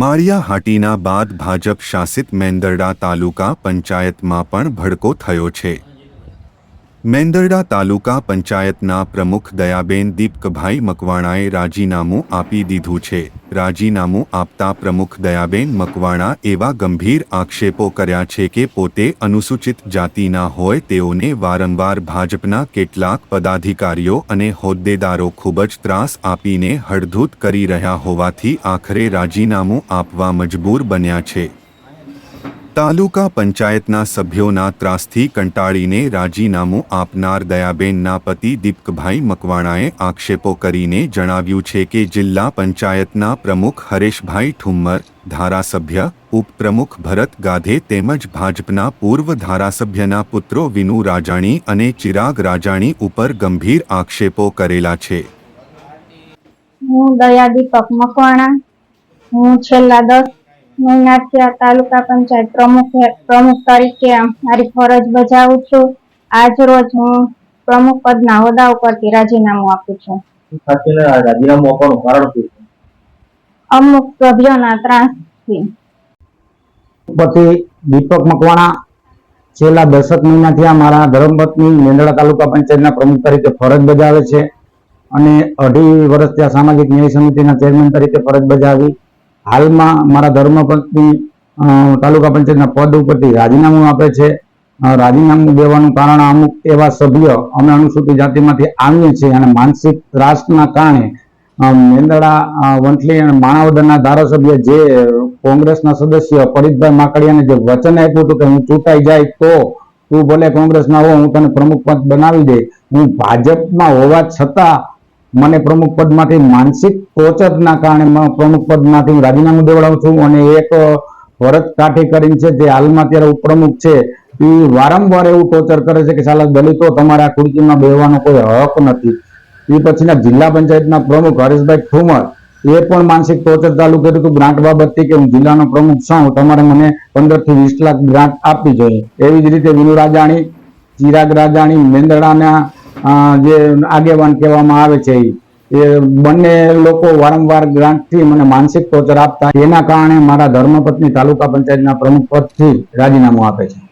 માળિયા હાટીના બાદ ભાજપ શાસિત મેંદરડા તાલુકા પંચાયતમાં પણ ભડકો થયો છે. મેંદરડા તાલુકા પંચાયતના પ્રમુખ દયાબેન દીપકભાઈ મકવાણાએ રાજીનામું આપી દીધું છે. રાજીનામું આપતા પ્રમુખ દયાબેન મકવાણા એવા ગંભીર આક્ષેપો કર્યા છે કે પોતે અનુસૂચિત જાતિના હોય તેઓને વારંવાર ભાજપના કેટલાક પદાધિકારીઓ અને હોદ્દેદારો ખૂબ જ ત્રાસ આપીને હળધૂત કરી રહ્યા હોવાથી આખરે રાજીનામું આપવા મજબૂર બન્યા છે. તાલુકા પંચાયતના સભ્યોના ત્રાસથી કંટાળીને રાજીનામું આપનાર દયાબેનના પતિ દીપકભાઈ મકવાણાએ આક્ષેપો કરીને જણાવ્યું છે કે જિલ્લા પંચાયતના પ્રમુખ હરેશભાઈ ઠુમ્મર, ધારાસભ્ય, ઉપપ્રમુખ ભરત ગાધે તેમજ ભાજપના પૂર્વ ધારાસભ્યના પુત્રો વિનુ રાજાણી અને ચિરાગ રાજાણી ઉપર ગંભીર આક્ષેપો કરેલા છે. હું દયા દીપક મકવાણા. હું છેલ્લા દસ મહિનાથી આ તાલુકા પંચાયત પ્રમુખ પ્રમુખ તરીકે મારી ફરજ બજાવું છું. આજ રોજ હું પ્રમુખ પદના હોદ્દા ઉપરથી રાજીનામું આપું છું. રાજીનામું આપવાનું કારણ શું છે? અમુક સભ્યોના ત્રાસથી. પતિ દીપક મકવાણા છેલ્લા દસક મહિનાથી આ મારા ધરમપત્ની મેંદડા તાલુકા પંચાયતના પ્રમુખ તરીકે ફરજ બજાવે છે અને અઢી વર્ષ ત્યાં સામાજિક ન્યાય સમિતિના ચેરમેન તરીકે ફરજ બજાવી હાલમાં મારા ધર્મપત્ની તાલુકા પંચાયતના પદ ઉપરથી રાજીનામું આપે છે. રાજીનામું દેવાનું કારણ અમુક એવા સભ્ય અમે અનુસૂચિત જાતિમાંથી આવીએ છીએ અને માનસિક ત્રાસના કારણે મેંદડા વંથલી અને માણાવદરના ધારાસભ્ય જે કોંગ્રેસના સદસ્ય પરેશભાઈ માકડિયાને જે વચન આપ્યું હતું કે હું ચૂંટાઈ જાય તો તું ભલે કોંગ્રેસના હો, હું તને પ્રમુખ પદ બનાવી દે. હું ભાજપમાં હોવા છતાં મને પ્રમુખ પદમાંથી માનસિક ટોચરના કારણે પ્રમુખ પદમાંથી હું રાજીનામું દેવડાવું છું અને એક ભરત કાઠી કરીને છે, જે હાલમાં અત્યારે ઉપપ્રમુખ છે, એ વારંવાર એવું ટોચર કરે છે કે સાલા દલિતો, તમારે આ ખુરશીમાં બેહવાનો કોઈ હક નથી. એ પછીના જિલ્લા પંચાયતના પ્રમુખ હરેશભાઈ ઠુમર, એ પણ માનસિક ટોચર ચાલુ કર્યું હતું ગ્રાન્ટ બાબતથી કે હું જિલ્લાનો પ્રમુખ છું તમારે મને પંદરથી વીસ લાખ ગ્રાન્ટ આપવી જોઈએ. એવી જ રીતે વિનુ રાજાણી, ચિરાગ રાજાણી મેંદડાના જે આગેવાન કહેવામાં આવે છે, એ બંને લોકો વારંવાર ગ્રાન્ટથી મને માનસિક ટોચર આપતા, એના કારણે મારા ધર્મપત્ની તાલુકા પંચાયતના પ્રમુખ પદથી રાજીનામું આપે છે.